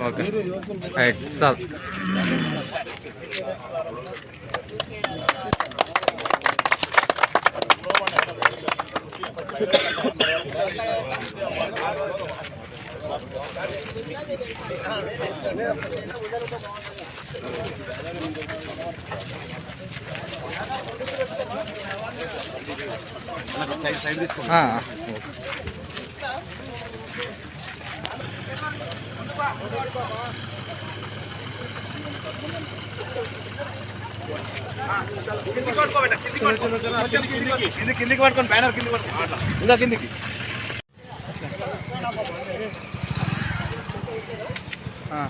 Okay. Right sir ఆ, కింది కిందికి పట్టుకోండి బ్యానర్ కిందికి పట్టుకోండి అట్లా. ఇంకా కిందికి ఆ.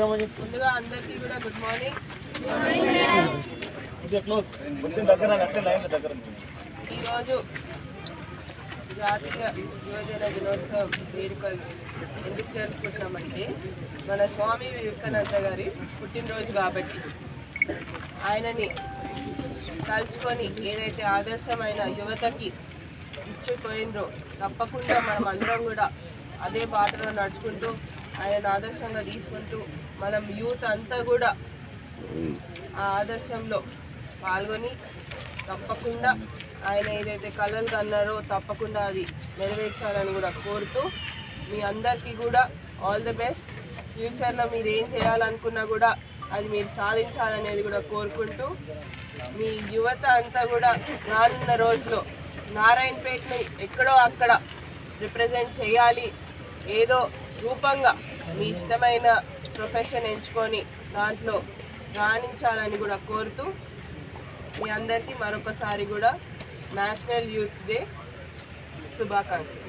ముందుగా అందరికీ కూడా గుడ్ మార్నింగ్ ఈరోజు జాతీయ యువజన దినోత్సవం వేడుకలు ఎందుకు జరుపుకుంటున్నామంటే మన స్వామి వివేకానంద గారి పుట్టినరోజు కాబట్టి ఆయనని తలుచుకొని ఏదైతే ఆదర్శమైన యువతకి ఇచ్చిపోయిండ్రో తప్పకుండా మనం అందరం కూడా అదే బాటలో నడుచుకుంటూ ఆయన ఆదర్శంగా తీసుకుంటూ మనం యూత్ అంతా కూడా ఆ ఆదర్శంలో పాల్గొని తప్పకుండా ఆయన ఏదైతే కళలు కన్నారో తప్పకుండా అది నెరవేర్చాలని కూడా కోరుతూ మీ అందరికీ కూడా ఆల్ ది బెస్ట్. ఫ్యూచర్లో మీరు ఏం చేయాలనుకున్నా కూడా అది మీరు సాధించాలనేది కూడా కోరుకుంటూ మీ యువత అంతా కూడా రానున్న రోజులో నారాయణపేటని ఎక్కడో అక్కడ రిప్రజెంట్ చేయాలి. ఏదో రూపంగా మీ ఇష్టమైన ప్రొఫెషన్ ఎంచుకొని దాంట్లో రాణించాలని కూడా కోరుతూ మీ అందరికీ మరొకసారి కూడా నేషనల్ యూత్ డే శుభాకాంక్షలు.